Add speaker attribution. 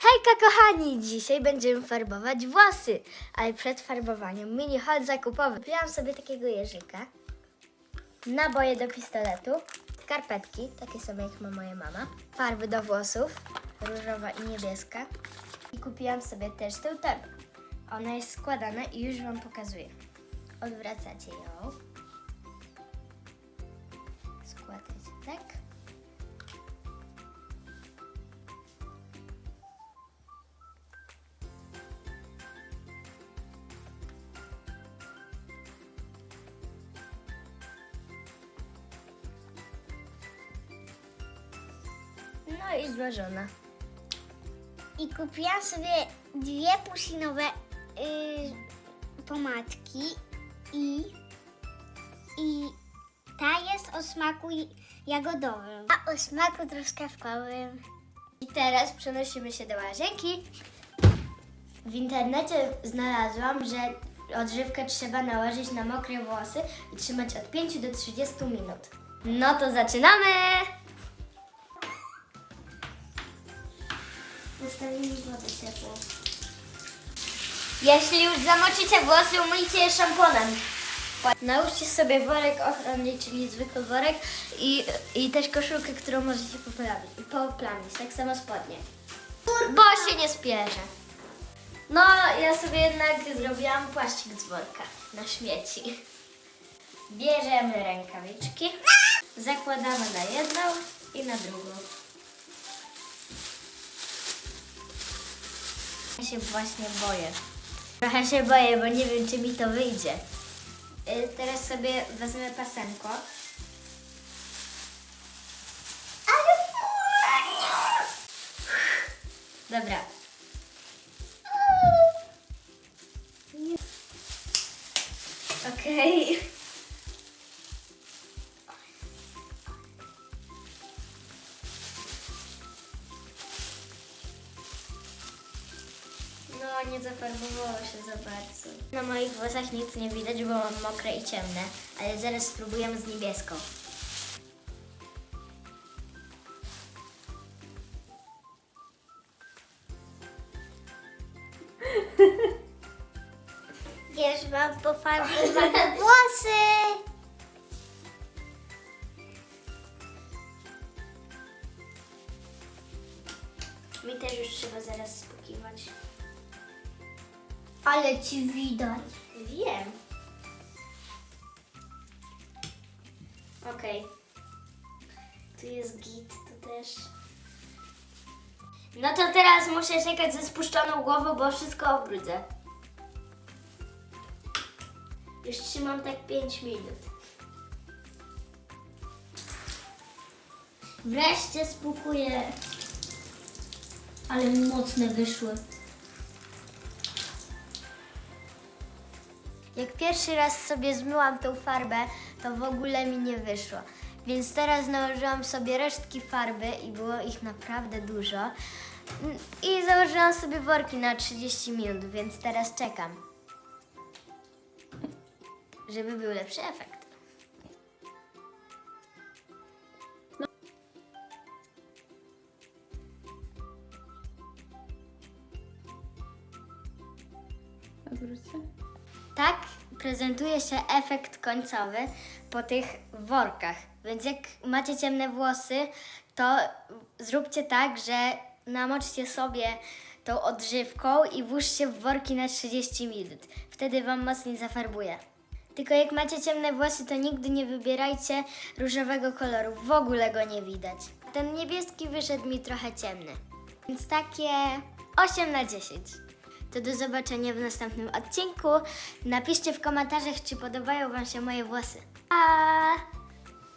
Speaker 1: Hejka kochani! Dzisiaj będziemy farbować włosy, ale przed farbowaniem mini haul zakupowy. Kupiłam sobie takiego jeżyka, naboje do pistoletu, skarpetki, takie same jak ma moja mama, farby do włosów, różowa i niebieska i kupiłam sobie też tę torbę. Ona jest składana i już Wam pokazuję. Odwracacie ją. Składacie tak. No i złożona.
Speaker 2: I kupiłam sobie dwie pusinowe y, pomadki i, i ta jest o smaku jagodowym, a o smaku truskawkowym.
Speaker 1: I teraz przenosimy się do łazienki. W internecie znalazłam, że odżywkę trzeba nałożyć na mokre włosy i trzymać od 5 do 30 minut. No to zaczynamy! Zostawimy wodę ciepłą. Jeśli już zamoczycie włosy, umyjcie je szamponem. Nałóżcie sobie worek ochronny, czyli zwykły worek i, i też koszulkę, którą możecie poprawić, poplamić, tak samo spodnie. Bo się nie spieszę. No, ja sobie jednak zrobiłam płaszczyk z worka na śmieci. Bierzemy rękawiczki, zakładamy na jedną i na drugą. Ja się właśnie boję. Trochę się boję, bo nie wiem, czy mi to wyjdzie. Y, Teraz sobie wezmę pasemko. Dobra. Okej. Nie zafarbowało się za bardzo. Na moich włosach nic nie widać, bo mam mokre i ciemne, ale zaraz spróbujemy z niebieską.
Speaker 2: Wiesz, mam pofarbowane włosy.
Speaker 1: Mi też już trzeba zaraz spukiwać.
Speaker 2: Ale ci widać.
Speaker 1: Wiem. Okej. Tu jest git, tu też. No to teraz muszę czekać ze spuszczoną głową, bo wszystko obrudzę. Już trzymam tak 5 minut. Wreszcie spukuję. Ale mocne wyszły. Jak pierwszy raz sobie zmyłam tą farbę, to w ogóle mi nie wyszło. Więc teraz nałożyłam sobie resztki farby i było ich naprawdę dużo. Mm, I założyłam sobie worki na 30 minut, więc teraz czekam. Żeby był lepszy efekt.
Speaker 3: Odwróćcie.
Speaker 1: Tak prezentuje się efekt końcowy po tych workach. Więc jak macie ciemne włosy, to zróbcie tak, że namoczcie sobie tą odżywką i włóżcie w worki na 30 minut. Wtedy Wam mocniej zafarbuje. Tylko jak macie ciemne włosy, to nigdy nie wybierajcie różowego koloru. W ogóle go nie widać. Ten niebieski wyszedł mi trochę ciemny. Więc takie 8 na 10. To do zobaczenia w następnym odcinku. Napiszcie w komentarzach, czy podobają Wam się moje włosy. Pa!